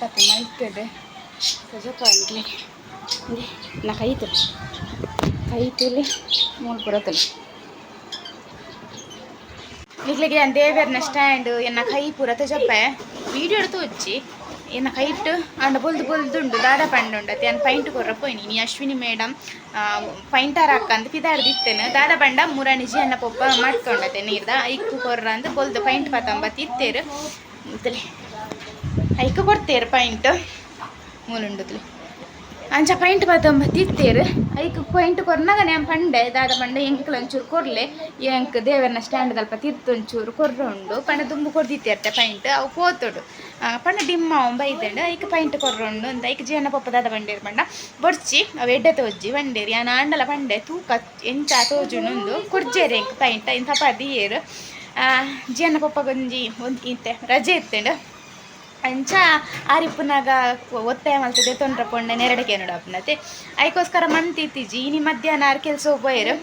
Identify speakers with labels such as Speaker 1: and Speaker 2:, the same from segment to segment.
Speaker 1: ಸಾಕತ್ತೆ ಮೈತದೆ ಕಜಪ್ಪ ಅಂಟ್ಲಿ ನಾ ಕೈತಲಿ ಕೈತಲಿ ಮೂಲ ಬರತ್ತಲ್ಲ ಇಲ್ಲಿಗೆ ದೇವೇರ್ನ ಸ್ಟ್ಯಾಂಡ್ ಎನ್ನ ಕೈ ಪೂರ ತಜಪ್ಪ? ವೀಡಿಯೋ ಎಡ್ತು ವಚ್ಚಿ ಎನ್ನ ಕೈಟ್ ಅಂಡ ಬೊಲ್ದು ಬೊಲ್ದುಂಡು ದಾದ ಪಂಡುಂಡು ಅತ್ತೆ ಅನ್ನ ಪೈಂಟ್ ಕೊರ್ರ ಪೋಯ್ನಿ. ನೀ ಅಶ್ವಿನಿ ಮೇಡಮ್ ಪೈಂಟಾರ ಅಕ್ಕ ಅಂತ ಪಿದಾರ್ದಿತ್ತೇನು ದಾದ ಪಂಡ ಮುರಾಣಿಜಿ ಅನ್ನ ಪೊಪ್ಪ ಮಾಡ್ಕೊಂಡತ್ತೆ. ನೀರ್ದ, ಇಕ್ಕು ಕೊರ್ರ ಅಂತ ಬೊಲ್ದು ಪೈಂಟ್ ಪತಂಬತ್ತಿತ್ತೇರು ಅಂತಲೇ ಐಕ್ಕು ಕೊಡ್ತೇರು ಪಾಯಿಂಟ್ ಮೂಲುಂಡದ್ಲಿ. ಅಂಚ ಪಾಯಿಂಟ್ ಪತ್ತಂಬ ತಿತ್ತೇರು ಐಕ್ ಪಾಯಿಂಟ್ ಕೊರ್ನಾಗ ನಾನು ಪಂಡೆ ದಾದ ಪಂಡೆ ಎಂಕ್ಲ ಒಂಚೂರು ಕೊರ್ಲೆ. ಎಂಕ್ ದೇವರನ್ನ ಸ್ಟ್ಯಾಂಡ್ ದಲ್ಪ ತಿರ್ತು ಒಂಚೂರು ಕೊರ್ರ ಉಂಡು. ಪಂಡ ದುಂಬು ಕೊಡ್ದಿತ್ತೇರ್ತೆ ಪೈಂಟ್ ಅವು ಆ, ಪಂಡ ಡಿಮ್ಮ ಅವ ಬೈದಂಡು ಐಕ್ ಪೈಂಟ್ ಕೊರ್ರ ಉಂಡು ಅಂತ. ಐಕ್ ಜೀವನ ಪಪ್ಪ ದಾದ ಬಂಡೇರು ಪಂಡ. ಬೊಡ್ಚಿ ಅವು ಎಡ್ಡೆ ತೋಜಿ ಬಂಡೇರಿ ಯಾನ ಆಂಡಲ ಪಂಡೆ ತೂಕ ಎಂಚ ತೋಜುನುಂದು ಕುರ್ಜೇರಿ ಎಂಕ್ ಪೈಂಟ್ ಇಂಥ ಪದಿಯೇರು. ಜೀವನ ಪಪ್ಪ ಗಂಜಿ ಒಂದು ಇಂತೆ ರಜೆ ಇತ್ತಂಡು. ಅಂಚ ಆರಿಪ್ಪುನಾಗ ಒತ್ತಾಯ ಮಲ್ತದೆ ತೊಂದ್ರೆ ಪೊಂಡೆ ನೆರಡಕ್ಕೆ ನೋಡಪ್ಪನತೆ ಅದಕ್ಕೋಸ್ಕರ ಮಂತಿತ್ತೀಜಿ ಇನಿ ಮಧ್ಯಾಹ್ನ ಆರು ಕೆಲಸ ಹೋಗ್ಬೋಯರು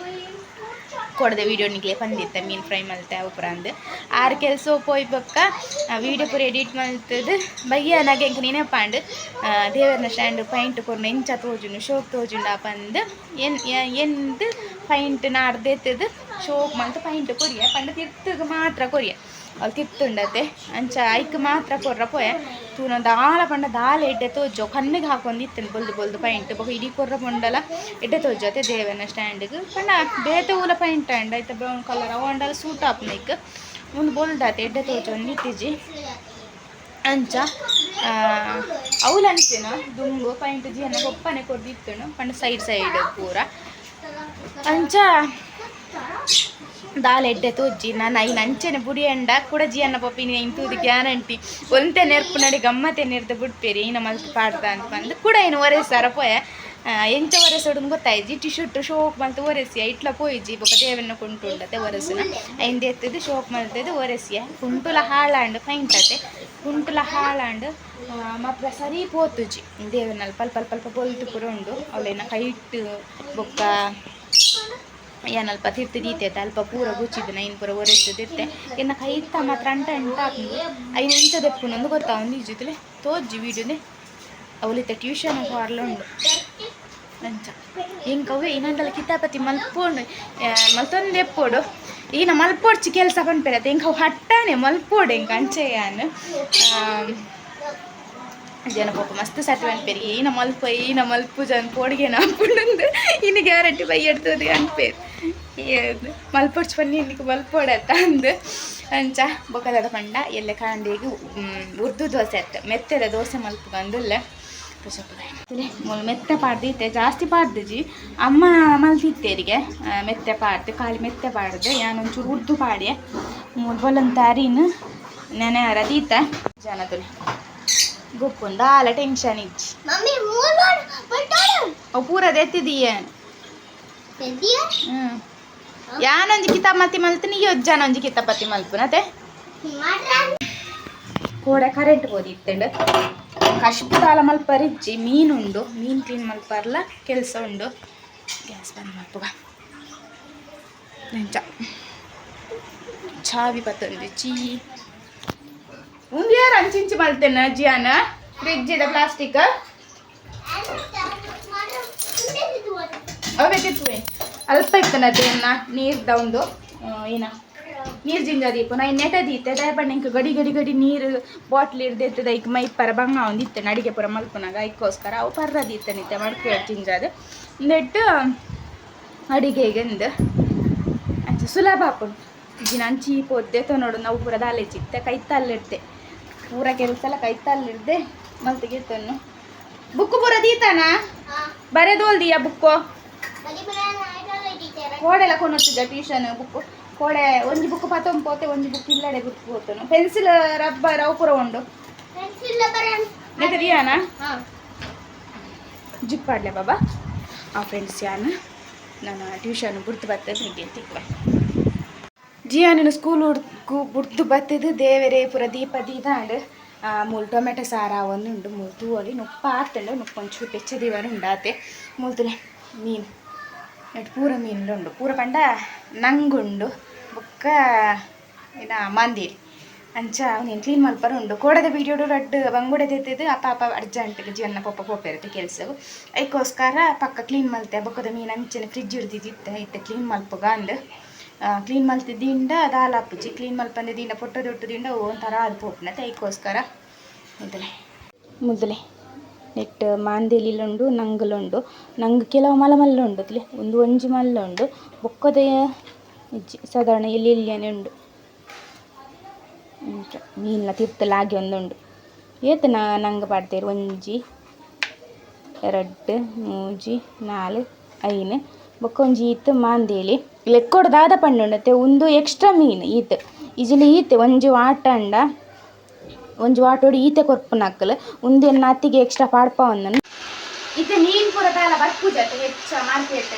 Speaker 1: ಕೊಡದೆ ವೀಡಿಯೋ ನಿಗ್ಲೆ ಬಂದಿತ್ತೆ ಮೀನು ಫ್ರೈ ಮಲ್ತೆ ಉಪ್ರ ಅಂದು ಆರು ಕೆಲಸ ಹೋಯ್ ಬೊಕ್ಕ ವೀಡಿಯೋ ಪೂರ ಎಡಿಟ್ ಮಲ್ತದು. ಬಯ್ಯ ನಗೆ ಎಂಕ್ ನೆನಪಾಂಡು ದೇವರನ್ನ ಸ್ಟ್ಯಾಂಡ್ ಪೈಂಟ್ ಕೊರ್ನ ಎಂಚ ತೋಜುನು, ಶೋಕ್ ತೋಜುಂಡ ಪಂದು. ಎನ್ ಎಂದು ಪೈಂಟ್ ನಾಡ್ದೆತ್ತದು, ಶೋಕ್ ಮಲ್ತು ಪೈಂಟ್ ಕೊರಿಯ ಪಂಡ ತಿರ್ತಗ ಮಾತ್ರ ಕೊರಿಯ ತಿತ್ತುಂಡತೆ ಅಂಚ ಐಕ್ ಮಾತ್ರ ಕೊರ್ರ ಪೋಯ. ತೂನ ದಾಲ ಪಂಡ ದಾಲ ಎಡ್ಡೆ ತೋಜೋ ಕಣ್ಣಿಗೆ ಹಾಕೊಂಡು ಇತ್ತೇನೆ ಬೊಲ್ದು ಬೊಲ್ದು ಪೈಂಟ್ ಬಹು ಇಡೀ ಕೊರ್ರ ಪೊಂಡಲ ಎಡ್ಡೆ ತೋಜೋತೆ ದೇವನ ಸ್ಟ್ಯಾಂಡ್ಗೆ ಪಂಡ ಬೇತೆ ಊಲ ಪೈಂಟ್ ಅಂಡ ಐತೆ ಬ್ರೌನ್ ಕಲರ್ ಅವಂಡಲ ಸೂಟ್ ಆಪ್ನೈಕ್ ಒಂದು ಬೊಲ್ದಾತೆ ಎಡ್ಡೆ ತೋಜೋ ನಿಟ್ಟಿಜಿ. ಅಂಚ ಅವಳು ಅಂಚೆನ ದುಂಗು ಪೈಂಟ್ ಜಿಯನ್ನ ಒಪ್ಪನೆ ಕೊಡ್ದಿತ್ತನು ಪಂಡ ಸೈಡ್ ಸೈಡ್ ಪೂರ. ಅಂಚ ದಾಲ್ ಎಡ್ಡೆ ತೋಜ್ಜಿ ನಾನು ಐ ಅಂಚೆನೆ ಬುಡಿ ಅಂಡ ಕೂಡ ಜಿಯನ್ನ ಪಪ್ಪಿನ ಇಂತೂದು ಗ್ಯಾರಂಟಿ. ಒಂತೆ ನೆರ್ಪು ನಡಿ ಗಮ್ಮತೆ ನೆರ್ದ ಬಿಡ್ಪೇರಿ ಮಲ್ತು ಪಾಡ್ದ ಅಂತ ಬಂದು ಕೂಡ ಏನು ಒರೆಸಾರ ಪೋಯ. ಎಂಚ ಒರೆಸೋಡು ಗೊತ್ತಾಯ್ಜಿ ಟಿ ಶರ್ಟ್ ಶೋಕ್ ಮಲ್ತು ಒರೆಸಿಯ, ಇಟ್ಲ ಪೋಯ್ಜಿ ಬೊಕ ದೇವನ್ನ ಕುಂಟುಂಡತೆ ಒರೆಸಿನ ಐಂದು ಎತ್ತದು ಶೋಕ್ ಮಲ್ತದು ಒರೆಸಿಯ. ಕುಂಟುಲ ಹಾಳಾಂಡು ಪೈಂಟತೆ, ಕುಂಟುಲ ಹಾಳಾಂಡು ಮಾತ್ರ ಸರಿ ಪೋತುಜಿ ದೇವನಲ್ಲಿ ಪಲ್ಪ ಪಲ್ಪ ಪೊಲ್ತು ಪುರ ಉಂಡು ಅವಳೇನ ಕೈಟ್ ಬೊಕ್ಕ ಏನಲ್ಪ ತಿರ್ತಿ ದೀತೈತೆ ಅಲ್ಪ ಪೂರ ಗುಚ್ಚಿದ್ದು ನೈನ್ ಪೂರ ಒರೆಸ್ತದಿತ್ತೆ ಇನ್ನು ಕೈತ ಮಾತ್ರ ಅಂಟ ಅಂಟ ಹಾಕಿದ್ವಿ ಐದು ನಿಮಿಷ ದೆಪ್ಪುನೊಂದು ಗೊತ್ತಾ ಒಂದು ಈಜುತ್ತಲೆ ತೋಜ್ಜಿ ವೀಡಿಯೋನೆ. ಅವಳಿತ ಟ್ಯೂಷನ್ ಹಾರ್ಲ ಉಂಡು. ಅಂಚ ಎಂಕವೇ ಇನ್ನೊಂದಲ್ಲ ಕಿತಾಪತಿ ಮಲ್ಪೋಂಡು. ಮಲ್ತೊಂದು ಎಪ್ಪೋಡು ಈನ ಮಲ್ಪೋಡ್ಚಿ ಕೆಲಸ ಪನ್ಪೆರತ್ತೆ ಎಂಕ ಅವು ಹಟ್ಟಾನೆ ಮಲ್ಪೋಡು ಹೆಂಗೆ ಅಂಚೆ ಯಾನು ಜನ ಪಾಪ ಮಸ್ತ್ ಸಟ್ ಅನ್ಪೇರಿ ಈನ ಮಲ್ಪ ಈನ ಮಲ್ಪು ಜನ ಪೋಡ್ಗೆ ನಾಪುಂಡು ಇನ್ನು ಗ್ಯಾರಂಟಿ ಬೈ ಎಡ್ತದೆ ಅನ್ಪೇರು ಮಲ್ಪೊಡ್ಚು ಬನ್ನಿ ಇನ್ನಿಗೆ ಮಲ್ಪೋಡತ್ತ ಅಂದು. ಅಂಚ ಬೊಕ್ಕದ ಪಂಡ ಎಲ್ಲ ಕಾಂಡಿಗೆ ಉರ್ದು ದೋಸೆ ಅತ್ತ. ಮೆತ್ತದ ದೋಸೆ ಮಲ್ಪ ಬಂದುಲ್ಲ. ಮೆತ್ತೆ ಪಾಡ್ದಿತ್ತೆ ಜಾಸ್ತಿ ಪಾಡ್ದಿಜಿ ಅಮ್ಮ ಮಲ್ತಿತ್ತೇರಿಗೆ ಮೆತ್ತೆ ಪಾಡ್ದು ಖಾಲಿ ಮೆತ್ತೆ ಪಾಡ್ದು. ಯಾನೊಂಚೂರು ಉರ್ದು ಪಾಡಿಯ. ಬೊಲಂತ ಅರಿನು ನೆನೆ ಅರದೀತ ಜನ ತುಲಿ ಗುಪ್ಪುಂದ ಆಲ ಟೆನ್ಷನ್ ಇಜ್ಜಿ. ಅವು ಪೂರದ ಎತ್ತಿದೀಯ
Speaker 2: ಹ್ಞೂ
Speaker 1: ಹ್ಮ್. ಯಾನೊಂಜಿ ಕಿತಾಬ್ ಮತ್ತಿ ಮಲ್ತೀನಿ ಯೊಜ್ಜಾನೊಂಜಿ ಕಿತಾಬ್ ಪತಿ ಮಲ್ಪುನತೆ ಕೋಡೆ ಕರೆಂಟ್ ಹೋದಿತ್ತಂಡು ಕಷ್ಟ ಕಾಲ ಮಲ್ಪರಿಜ್ಜಿ ಮೀನುಂಡು. ಮೀನು ಕ್ಲೀನ್ ಮಲ್ಪರ್ಲ, ಕೆಲಸ ಉಂಡು. ಗ್ಯಾಸ್ ಬಂದ್ ಮಲ್ಪುಗ ನೆಂಚ ಚಾವಿ ಪತ್ತೊಂದು, ಚೀ. ಒಂದು ಯಾರು ಅಂಚಿಂಚಿ ಮಲ್ತೇನ ಜಿಯಾನ ಫ್ರಿಜ್ ಇದೆ ಪ್ಲಾಸ್ಟಿಕ್ ಅವೇ ತಿಪ್ಪುವೆ ಅಲ್ಪ ಇತ್ತನ ಅದೇನ ನೀರ್ದ ಒಂದು ಏನ? ನೀರು ಜಿಂಜ ದೀಪ. ನಾ ನೆಟ ದೀತೆ ದಯಪಣ್ಣ ಇಂಕ ಗಡಿ ಗಡಿ ಗಡಿ ನೀರು ಬಾಟ್ಲ್ ಇರ್ದಿತ್ತದ ಐಕ್ ಮೈ ಪರ ಬಂಗ ಒಂದು ಇತ್ತೇನೆ ಅಡಿಗೆ ಪುರ ಮಲ್ಪನಾಗ ಐಕ್ಕೋಸ್ಕರ ಅವು ಪರ್ರದ ಇತ್ತನಿತ್ತೆ ನಿತ್ತೆ ಮಡ್ಕೆ ಜಿಂಜಾದ ನೆಟ್ಟು ಅಡಿಗೆಗೆಂದು ಅಂಚ ಸುಲಭ ಹಾಕೊಂಡು ಈಗ ನಾನು ಚೀಪ್ ಒದ್ದೆ ನೋಡು ನಾವು ಪೂರ ದಾಲೆ ಚಿತ್ತೆ ಕೈತಲ್ಲಿಡ್ದೆ ಪೂರ ಕೆಲಸಲ್ಲ ಕೈ ಕೈತಲ್ಲಿಡ್ದೆ ಮಲ್ತಿಗೆ ತನ್ನು ಬುಕ್ಕು ಪೂರ ದೀತಾನ? ಬರೆದೋಲ್ದಿಯಾ ಬುಕ್ಕು? ಕೋಡೆಲ್ಲ ಕೊನೊತ್ತಿದ್ದ ಟ್ಯೂಷನ್ ಬುಕ್ ಕೋಡೆ ಒಂಜಿ ಬುಕ್ ಪತ್ತೊಂದು ಪೋತೆ ಒಂಜಿ ಬುಕ್ ಇಲ್ಲಡೆ ಬುಕ್ ಪೋತನು ಪೆನ್ಸಿಲ್ ರಬ್ಬರ್ ಅವು ಪೂರ ಉಂಡು
Speaker 2: ಪೆನ್ಸಿಲ್ ಬರನ್
Speaker 1: ನೆಟ ದಿಯಾನ
Speaker 2: ಹಾ.
Speaker 1: ಜಿಪ್ ಆಡ್ಲೆ ಬಾಬಾ. ಆ ಫ್ರೆಂಡ್ಸ್ ಯಾನ ನಾನು ಟ್ಯೂಷನ್ ಬುಡ್ದು ಬರ್ತದೆ ಹೀಗೆ ತಿಕ್ವ ಜಿಯಾನನು ಸ್ಕೂಲ್ ಹುಡ್ಕು ಬುಡ್ದು ಬತ್ತದು ದೇವರೇ ಪುರ ದೀಪ ದೀದಾಂಡ್ ಮೂಲು ಟೊಮೆಟೊ ಸಾರ ಒಂದು ಉಂಡು ಮೂಲು ತೂವಲಿ ನುಪ್ಪ ಆತಂಡು ನುಪ್ಪ ಒಂಚೂರು ಪೆಚ್ಚ ದೀವನ ಉಂಡಾತೆ ಮೂಲ್ತುಲೆ ಮೀನು ನೆಟ್ ಪೂರ ಮೀನ್ಲು ಉಂಡು ಪೂರ ಪಂಡ ನಂಗುಂಡು, ಬೊಕ್ಕ ಏನ ಮಂದಿರಿ ಅಂಚ ನೀನು ಕ್ಲೀನ್ ಮಲ್ಪರ ಉಂಡು ಕೋಡದ ವೀಡಿಯೋ ರಡ್ಡು ಬಂಗುಡೆ ತೆತ್ತಿದ್ದು ಅಪ್ಪ ಅಪ್ಪ ಅರ್ಜೆಂಟ್ಗೆ ಜೀವನ ಪಪ್ಪ ಪೋಪಿರುತ್ತೆ ಕೆಲಸವು. ಅದಕ್ಕೋಸ್ಕರ ಪಕ್ಕ ಕ್ಲೀನ್ ಮಲ್ತೆ, ಬೊಕ್ಕದ ಮೀನು ಅಂಚನೆ ಫ್ರಿಜ್ ಹಿಡ್ದಿದ್ದಿತ್ತೆ ಇತ್ತೆ ಕ್ಲೀನ್ ಮಲ್ಪಗ ಅಂದು ಕ್ಲೀನ್ ಮಲ್ತಿದ್ದಿಂದ ದಾಲ ಅಪ್ಪುಜಿ ಕ್ಲೀನ್ ಮಲ್ಪಂದಿದ್ದಿಂದ ಪೊಟ್ಟ ದೊಟ್ಟದಿಂದ ಒಂಥರ ಅದು ಪೋಪ್ನತ್ತೆ ಅದಕ್ಕೋಸ್ಕರ ಮುದ್ದಲೆ ಮುದ್ದಲೆ. ನೆಟ್ ನಂಗಲ ನಂಗಲುಂಡು. ನಂಗ್ ಕೆಲವು ಮಲ ಮಲ್ಲ ಉಂಡು ತಿಳಿ ಒಂದು ಒಂಜಿ ಮಲ್ಲ ಉಂಡು ಬೊಕ್ಕದ ಇಜ್ಜಿ, ಸಾಧಾರಣ ಎಲ್ಲಿ ಎಲ್ಲಿಯನೇ ಉಂಡು ಮೀನ್ಲ ತಿರ್ತ್ ತಿರ್ತಲಾಗಿ ಒಂದುಂಡು. ಏತು ನಾ, ನಂಗ ಪಾಡ್ತೇರು, ಒಂಜಿ, ಎರಡು, ಮೂಜಿ, ನಾಲ್, ಐನ್. ಬೊಕ್ಕ ಒಂಜಿ ಈತ್ ಮಾಂದೇಲಿ ಲೆಕ್ಕೊಡ್ ದಾದ ಪಂಡುಂಡತೆ ಉಂದು ಎಕ್ಸ್ಟ್ರಾ ಮೀನ್ ಈತ್. ಇಜಿಲಿ ಈತೆ, ಒಂಜಿ ವಾಟಂಡ. ಒಂಜಿ ವಾಟೋಡು ಈತೆ ಕೊರ್ಪುನ ಉಂದು ಎನ್ನ ಅತ್ತಿಗೆ ಎಕ್ಸ್ಟ್ರಾ ಪಾಡ್ಪ ಒಂದನು ಇದು ಮೀನು ಪೂರ ತಾಲ ಬರ್ಪುಜತೆ ಹೆಚ್ಚ ಮಾರ್ಕೆಟ್ಗೆ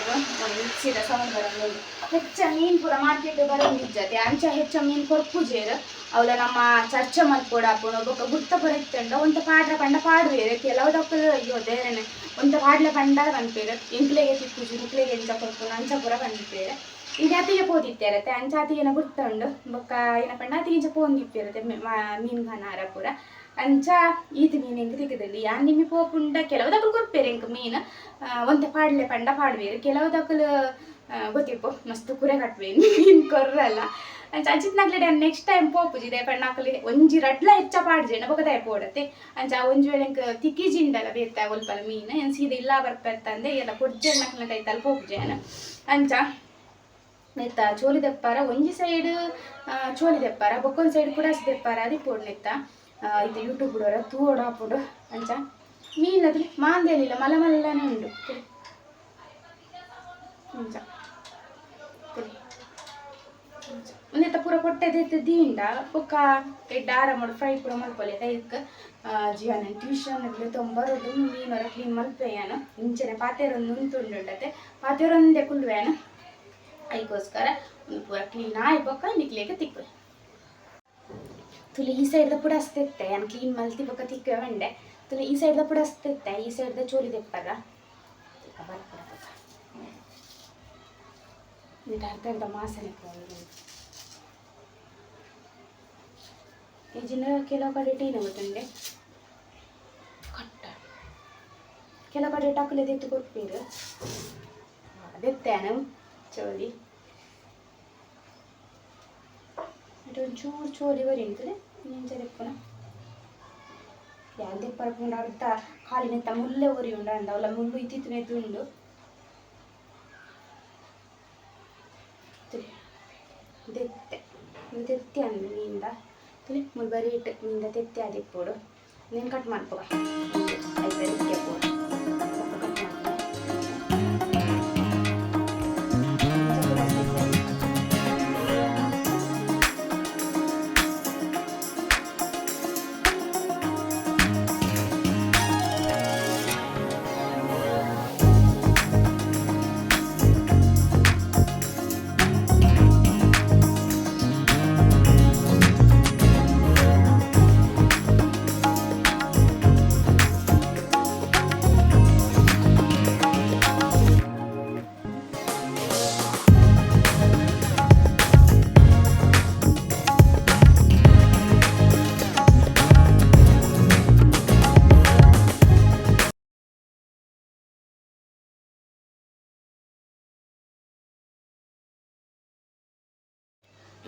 Speaker 1: ಸೌಂಡ್ ಬರೋದು ಹೆಚ್ಚ ಮೀನ್ ಪೂರ ಮಾರ್ಕೆಟ್ ಬರೋ ನಿಜ್ಜತೆ ಅಂಚ ಹೆಚ್ಚ ಮೀನ್ ಕೊರ್ಪುಜೇರು. ಅವಳ ನಮ್ಮ ಚರ್ಚ ಮಲ್ಪೋಡ ಹಾಕೊಂಡು ಬೊಕ್ಕ ಗುರ್ತ ಪೂರ ಇತ್ತಂಡ ಒಂತ ಪಾಡ್ರ ಪಂಡ ಕೆಲವು ಡಾಕ್ಟರ್ ಅಯ್ಯೋ, ದೇರನೆ. ಒಂತ ಪಾಡ್ಲ ಪಂಡ ಬಂದ್ಪೇರು. ಎಂಕ್ಲೆಗೆ ತಿಕ್ಕುಜು ಮುಕ್ಲೆಗೆ ಎಂಚ ಕೊರ್ಪುನ, ಅಂಚ ಪೂರ ಬಂದಿಪ್ಪೇರು ಪೋದಿತ್ತೆ ಪೋದಿತ್ತೇರತ್ತೆ ಅಂಚ ಗುರ್ತಂಡು. ಬೊಕ್ಕ ಏನ ಪಂಡ ಪೋಂದಿತ್ತೆ ಇಂಚ ಪೋಂದಿಪ್ಪೇರತ್ತೆ ಮೀನು ಖಾನಾರ ಪೂರ. ಅಂಚ ಈತ ಮೀನು ಹೆಂಗ್ ತೆಗೆದಲ್ಲಿ ಯಾನ್ ನಿಮ್ಮಿ ಪೋಪುಂಡ ಕೆಲವು ದಕ್ಕಲು ಕೊರ್ಪೇರು ಎಂಕ್ ಮೀನು? ಒಂತ ಪಾಡ್ಲೆ ಪಂಡ ಪಾಡ್ವೇರು ಕೆಲವು ದಕ್ಕಲು ಗೊತ್ತಿಪ್ಪು ಮಸ್ತ್ ಕುರೆ ಕಟ್ಬೇನು ಮೀನ್ ಕೊರ್ರಲ್ಲ ಅಂಚ ಅಂಚಿತ್ ನಾಗ್ಲೇ ನೆಕ್ಸ್ಟ್ ಟೈಮ್ ಪೋಪುಜಿ ದೇ ಪಣ್ಣಾಕಲಿ ಒಂಜಿ ರಡ್ಲ ಹೆಚ್ಚ ಪಾಡ್ಜೇನ ಬೊಕದಾಯ ಪೋಡತ್ತೆ. ಅಂಚ ಒಂಜಿ ವೇಳೆ ತಿಕ್ಕಿ ತಿಕ್ಕಿಜಿಂಡಲ ಬೇತ ಒಲ್ಪಲ ಮೀನ್, ಏನ್ ಸೀದಾ ಇಲ್ಲ ಬರ್ಪತ್ತಂದೆ ಎಲ್ಲ ಕೊಡ್ಜೆ ನಕ್ಲ ಕೈತಲ್ ಪೋಪುಜೇನ ಅಂಚ ನೆತ್ತ? ಚೋಲಿ ದೆಪ್ಪಾರ? ಒಂಜಿ ಸೈಡ್ ಚೋಲಿ ದೆಪ್ಪಾರ? ಬೊಕ್ಕೊಂದು ಸೈಡ್ ಕುಡಾಸಿ ದೆಪ್ಪಾರ? ಅದು ಪೋಡ್ ನೆತ್ತ? ಇದು ಯೂಟ್ಯೂಬ್ ಬಿಡೋರ ತೂಡ ಹಾಪುಡು ಅಂಚ. ಮೀನದು ಮಾಂದೇಲಿಲ್ಲ ಮಲ ಮಲ್ಲನೆ ಉಂಡು. ಅಂಚ. ಒಂದೆತ್ತ ಪೂರ ಕೊಟ್ಟದೈತೆ ದೀಂಡ. ಬೊಕ್ಕ ಎಡ್ಡ ಆರಾಮಡು ಫ್ರೈ ಪೂರ ಮಲ್ಪೊಲಿ. ಇದಕ್ಕ ಜೀವನ ಟ್ಯೂಷನ್ ತೊಂಬರೋದು ಮೀನರ ಕ್ಲೀನ್ ಮಲ್ಪೆಯಾನ ಇಂಚನೆ ಪಾತೆರೊಂದು ಉಂತುಂಡುಂಡತೆ ಪಾತೆರೊಂದೇ ಕುಲ್ವೇನ ಅದಕ್ಕೋಸ್ಕರ ಒಂದು ಪೂರ ಕ್ಲೀನ್ ಆಯ್ ಬೊಕ್ಕ ನಿಕ್ಲಿಗೆ ತಿಕ್ಕು ತುಲಿ ಈ ಸೈಡ್ದ ಪುಡ ಹಸ್ತಿತ್ತೆ ಏನು ಕ್ಲೀನ್ ಮಲ್ತಿ ಬೊಕ್ಕ ತಿಕ್ಕ ಬಂಡೆ ತುಲಿ ಈ ಸೈಡ್ದ ಪುಡ ಹಸ್ತಿತ್ತೆ ಈ ಸೈಡ್ದ ಚೋಲಿ ತೆಪ್ಪರ ಇದು ಅರ್ಧ ಅರ್ಧ ಮಾಸನೆ ಈಜಿನ ಕೆಲವು ಕಡೆ ಟೀನ ಗೊತ್ತುಂಡೆ? ಕಟ್ಟ. ಕೆಲವು ಕಡೆ ಟಕ್ಕಲೆ ತೆತ್ತು ಕೊಟ್ಪೀರು ಅದೆತ್ತೇನು ಚೋಲಿ. ಒಂಚೂರು ಚೋಲಿ ಬರಿ ನಿಂಚ ತೆಪ್ಪನ ಯಾನ್ ತೆಪ್ಪರಪುಂಡ ಅರ್ಧ ಕಾಲಿನೆತ್ತ ಮುಲ್ಲೆ ಒರಿ ಉಂಡ ಅಂದ ಅವಲ್ಲ ಮುಳ್ಳು ಇತ್ತಿತ್ತಿನ ಉಂಡು. ತೆತ್ತೆ ತೆತ್ತೆ ಅಂದು ನಿಂದ ತುಳಿ ಮುಲ್ ಬರೀ ಇಟ್ಟು ನಿಂದ ತೆತ್ತೆ ಅದಿಪ್ಪೋಡು ನೀನು ಕಟ್ ಮಾಡ್ಕೋ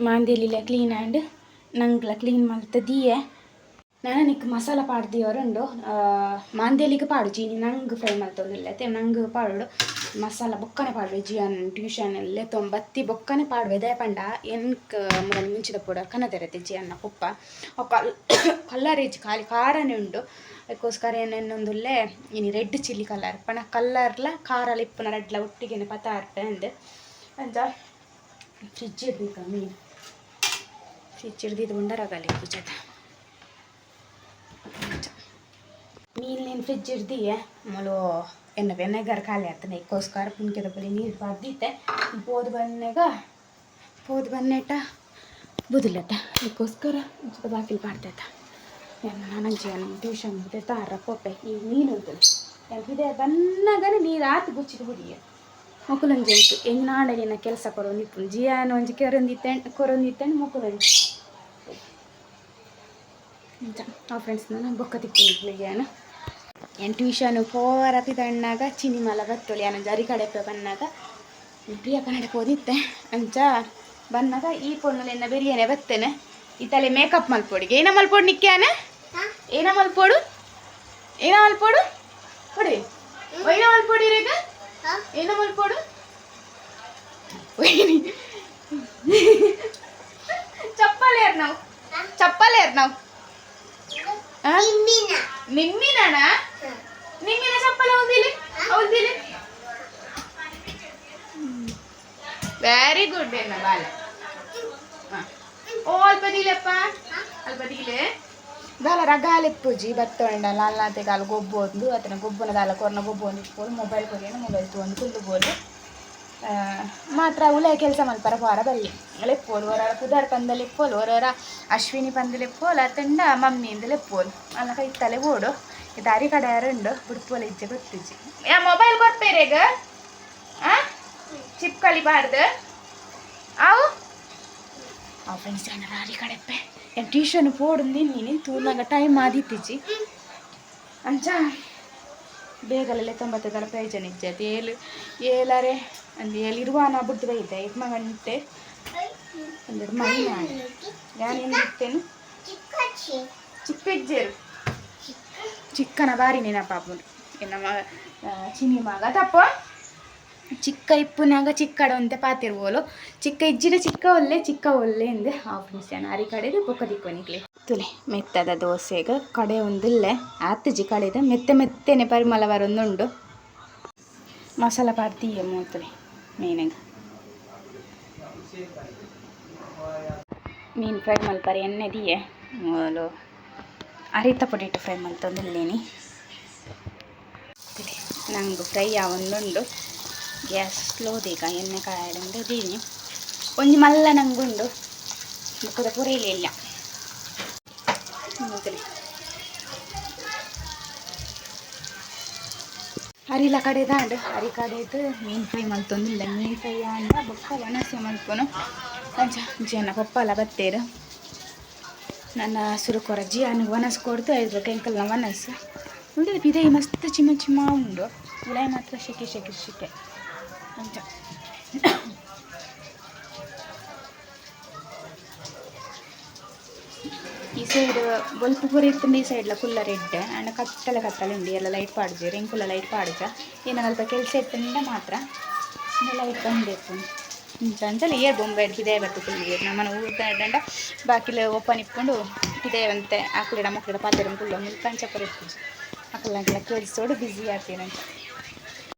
Speaker 1: ಮಾಂದೇಲಿಲ ಕ್ಲೀನ್ ആൻഡ് ನಂಗ್ಲ ಕ್ಲೀನ್ ಮಲ್ತದಿಯೆ ನಾನು ನಿಕ್ ಮಸಾಲ ಪಾಡ್ದಿಯವರುಂಡು ಮಾಂದೇಲಿಗೆ ಪಾಡು ಜೀನಿ ನಂಗೆ ಫ್ರೈ ಮಲ್ತೊಂದಿಲ್ಲತೆ ನಂಗೆ ಪಾಡು ಮಸಾಲ ಬೊಕ್ಕನೆ ಪಾಡುವೆ, ಜಿಯನ್ ಟ್ಯೂಷನ್ ಅಲ್ಲೇ ತೊಂಬತ್ತಿ ಬೊಕ್ಕನೆ ಪಾಡುವೆ. ದಯ ಪಂಡ ಎನ್ಕ್ ಮುರಲ್ ಮುಂಚಿದ ಪೂಡ ಕನದೆರತೆ ಜಿಯನ್ನ ಪುಪ್ಪ. ಕಲ್, ಕಲ್ಲರ್ ಇಜ್ಜಿ ಖಾಲಿ ಖಾರನೇ ಉಂಡು. ಅದಕ್ಕೋಸ್ಕರ ಏನೇನೊಂದುಲ್ಲೆ ಇನಿ ರೆಡ್ ಚಿಲ್ಲಿ ಕಲರ್ ಪಣ ಕಲ್ಲರ್ಲ ಖಾರಲ ಇಪ್ಪುನ ರೆಡ್ಲ ಒಟ್ಟಿಗೆ ಪತಾರ್ಪೆ ಅಂದೆ. ಅಂಚ ಫ್ರಿಜ್ ಇಡ್ಬೇಕು ಮೀನು? ಫ್ರಿಜ್ ಹಿಡ್ದಿದ್ದು ಉಂಡರಾಗಲ್ಲ ಪೂಜದ ಮೀನು ನೀನು ಫ್ರಿಜ್ ಇಡ್ದೀಯ? ಮೊಲು ಎನ್ನ ಬೆನ್ನೆಗಾರ ಖಾಲಿ ಆಗ್ತಾನೆ. ಇಕ್ಕೋಸ್ಕರ ಪುನ್ಕೆದ ಬರೀ ನೀರು ಬಾರ್ದಿತ್ತೆ ಬೋದ್ ಬನ್ನೆಗ ಬೋದ್ ಬನ್ನೆಟ, ಬುದಿಲಟ. ಇಕ್ಕೋಸ್ಕರ ಬಾಕಿಲು ಬಾಡ್ತೈತ ನನಗೆ ನನಂಜಿ ನನ್ನ ಟ್ಯೂಷನ್ ಮುಗ್ದೆ, ತಾರ, ಪೊಪ್ಪೆ, ಈ ಮೀನು ಉಂಟು ಇದೆ ಬನ್ನಾಗನೇ ನೀರು ಆತು ಗುಚ್ಚಿದ ಹುಡಿಯ ಮೊಕುಲೊಂಜಿ ಉಂಟು ಎಂಗ್ ನಾಡಲಿನ ಕೆಲಸ ಕೊರೊಂದಿತ್ತು ಜಿಯಾನ ಒಂಜಿ ಕೆರೊಂದಿತ್ತೆ ಕೊರೊಂದಿತ್ತೆ ಮೊಕುಲೊಂಜಿ. ಆ ಫ್ರೆಂಡ್ಸ್ ನಾನು ಬೊಕ್ಕ ತಿಕ್ಕಿನ ಏನು? ಟ್ಯೂಷನು ಪೋರ ತಣ್ಣಾಗ ಚಿನಿ ಮಲ ಬತ್ತೊಳಿ ಅನ್ನ ಜರಿ ಕಡೆಪ ಬಂದಾಗ ಪ್ರಿಯ ಕನ್ನಡಕ್ಕೆ ಓದಿತ್ತೆ ಅಂಚ ಬಂದಾಗ ಈ ಪೊಣ್ಣಲೆನ್ನ ಬೆರಿಯನೆ ಬತ್ತೇನೆ. ಈ ತಲೆ ಮೇಕಪ್ ಮಲ್ಪೊಡಿಗೆ ಏನ ಮಲ್ಪೊಡು ನಿಕ್ಕ್ಯಾನ ಏನ ಮಲ್ಪೊಡು? ಏನ ಮಲ್ಪೊಡು? ಕೊಡಿ ಒಯ್ನ ಮಲ್ಪೊಡಿರೇಗ
Speaker 2: ಹಾ
Speaker 1: ಏನ ಮಲ್ಪೊಡು ಒಯ್ನಿ ಚಪ್ಪಲೇರ್ ನಾವು
Speaker 2: ಹಾ
Speaker 1: ಚಪ್ಪಲೇರ್ ನಾವು ಆ?
Speaker 2: ನಿಮ್ಮಿನ
Speaker 1: ನಿಮ್ಮಿನಣ
Speaker 2: ಹಾ
Speaker 1: ನಿಮ್ಮಿನ ಚಪ್ಪಲ ಹೌದಿಲಿ ಹೌದಿಲಿ ವೆರಿ ಗುಡ್ ಎನ್ನ ಬಾಲ ಹ. ಓ ಅಲ್ಪ ದಿಲಪ್ಪ ಅಲ್ಪ ದಿಲೆ ದಾಲ ಪೂಜಿ ಬತ್ತೊಂಡ ಲಾಲ್ನಾತೆ ಕಾಲ ಗೊಬ್ಬೊಂದು ಅತನ ಗೊಬ್ಬನ ದಾಲ ಕೊರ್ನ ಗೊಬ್ಬೊಂದು ಇಟ್ಕೊಂಡು ಮೊಬೈಲ್ ಕೊರಿಯನ ಮೊಬೈಲ್ ತೊಗೊಂಡು ಕುಲ್ಲು ಬೋಲು ಆ, ಮಾತ್ರ ಉಲಯ ಕೆಲಸ ಮಲ್ಪರ ಪಾರ ಬಲ್ಲಿ ಲೆಪ್ಪೋಲು ಹೊರ ಪುದಾರ್ ಪಂದಲ್ಲಿ ಲೆಪ್ಪೋಲು ಹೊರ ಅಶ್ವಿನಿ ಪಂದಲ್ಲಿ ಲೆಪ್ಪೋಲು ಅತ್ತಂಡ ಮಮ್ಮಿಯಿಂದ ಲೆಪ್ಪೋಲು. ಅಲ್ಲ ಕೈತಲೆ ಓಡು. ದಾರಿ ಕಡೆ ಯಾರುಂಡು ಬುಡ್ಪೋಲು ಇಜ್ಜೆ ಗೊತ್ತಿಜ್ಜಿ ಯಾ ಮೊಬೈಲ್ ಕೊಡ್ಬೇರೇಗ ಆ? ಚಿಪ್ ಕಲಿಬಾರ್ದು. ಅವು? ಫ್ರೆಂಡ್ಸ್ ರಾರಿ ಕಡೆಪ್ಪೆ. ಏನು ಟ್ಯೂಷನ್ ಪೋಡು ನಿನ್ನಿ ತೂರ್ನಾಗ ಟೈಮ್ ಆದಿತ್ತಿಜ್ಜಿ ಅಂಚ ತೊಂಬತ್ತು ತೊಂಬತ್ತದರ ಪ್ರಯೋಜನ ಇಜ್ಜತಿ ಏಳು ಏಲರೆ ಅಂದ್ರೆ ಏಳು ಇರುವಾನ ಬುಡ್ದು ಬೈತೆ. ಇಪ್ಮ ಗಂಟೆ ಒಂದೆರಡು ಮೈ ಮಾಡಿ. ಯಾನೇನು ಇರ್ತೇನು ಚಿಕ್ಕಜ್ಜರು. ಚಿಕ್ಕನ ಬಾರಿ ನೆನಪಾಪುಂಡು ನಮ್ಮ ಚಿನಿ ಮಗ ತಪ್ಪ. ಚಿಕ್ಕ ಇಪ್ಪುನಾಗ ಚಿಕ್ಕಡ ಅಂತ ಪಾತಿರ್ಬೋಲು ಚಿಕ್ಕ ಇಜ್ಜಿನ ಚಿಕ್ಕ ಒಲ್ಲೆ ಚಿಕ್ಕ ಒಲ್ಲೆ ಎಂದು ಆಫೀಸ್ ಅರಿ ಕಡೆದು ಬೊಕ್ಕ ದಿಕ್ಕೊನಿಕ್ಲಿ ತುಲೆ, ಮೆತ್ತದ ದೋಸೆಗ ಕಡೆ ಒಂದಿಲ್ಲೆ, ಆತಜಿ ಕಡೆದ ಮೆತ್ತೆ ಮೆತ್ತೆನೆ ಪರಿಮಳ ಬರೊಂದುಂಡು. ಮಸಾಲ ಪಾಡ್ತೀಯ ಮೂತಲೆ ಮೀನಾಗ. ಮೀನು ಫ್ರೈ ಮಲ್ಪರಿ ಎಣ್ಣೆ ದಿಯೆ. ಮೂಲು ಅರಿತ ಪೊಟೇಟೊ ಫ್ರೈ ಮಲ್ತೊಂದಿಲ್ಲೇನಿ. ನಂಗೆ ಫ್ರೈ ಆವೊಂದುಂಡು. ಗ್ಯಾಸ್ ಸ್ಲೋದೀಗ ಎಣ್ಣೆ ಕಾಯಡಂದು ದೀನಿ ಒಂಜಿ ಮಲ್ಲ ನಂಗುಂಡು ಮುಖದ ಪುರೇಲಿ ಇಲ್ಲ ಅರಿಲ ಕಡೆ ದಾಂಡು ಅರಿ ಕಡೆದು ಮೀನ್ ಫ್ರೈ ಮಲ್ತೊಂದಿಲ್ಲ ಮೀನ್ ಫ್ರೈ ಆಂಡ ಬೊಕ್ಕ ವನಸೆ ಮಲ್ಪೊನು ಅಂಚ ಜನ ಪಪ್ಪಲ ಬತ್ತೇರು ನನ್ನ ಹಸುರು ಕೊರ ಜಿಯಾನಿಗೆ ವನಸ್ ಕೊಡ್ತು ಐದು ಕೆಂಕಲ್ನ ವನಸ್ ಉಳಿದ ಬಿದೈ ಮಸ್ತ್ ಚಿಮ್ಮ ಚಿಮ್ಮ ಉಂಡು ಉಳಾಯಿ ಮಾತ್ರ ಶೆಕೆ ಶೆಕೆ ಶೆಕೆ ಈ ಸೈಡ್ ಬೊಲ್ಪು ಪೂರ ಇತ್ತಂಡು ಈ ಸೈಡ್ಲ ಕುಲ್ಲ ರೆಡ್ ಆಂಡ ಕತ್ತಲೆ ಕತ್ತಲೆ ಉಂಡು ಎಲ್ಲ ಲೈಟ್ ಪಾಡ್ಜಿ ರೆಂಕುಲ ಲೈಟ್ ಪಾಡ್ಜ ಏನು ಅಲ್ಪ ಕೆಲಸ ಇತ್ತಂಡ ಮಾತ್ರ. ಲೈಟ್ ಬಂದಿತ್ತು ಇಂಚ ಅಂಚಲ್ಲ ಏರ್ ಬೊಂಬೆ ಪಿದೇ ಬತ್ತು ಕುಲ್ಲಿಗೆ ನಮ್ಮನ ಊಟ ಬಾಕಿಲ ಓಪನ್ ಇಟ್ಕೊಂಡು ಪಿದೇವಂತೆ ಆಕಲಿಡ ಮಕ್ಕಳಿಡ ಪಾತ್ರೆ ಕುಲ್ಲ ಮುಲ್ಕಂಚ ಪರ ಮಕ್ಕಳನ್ನೆಲ್ಲ ಕೇಳಿಸೋಡು ಬ್ಯುಸಿ ಆಗ್ತೀನಿ ಅಂತ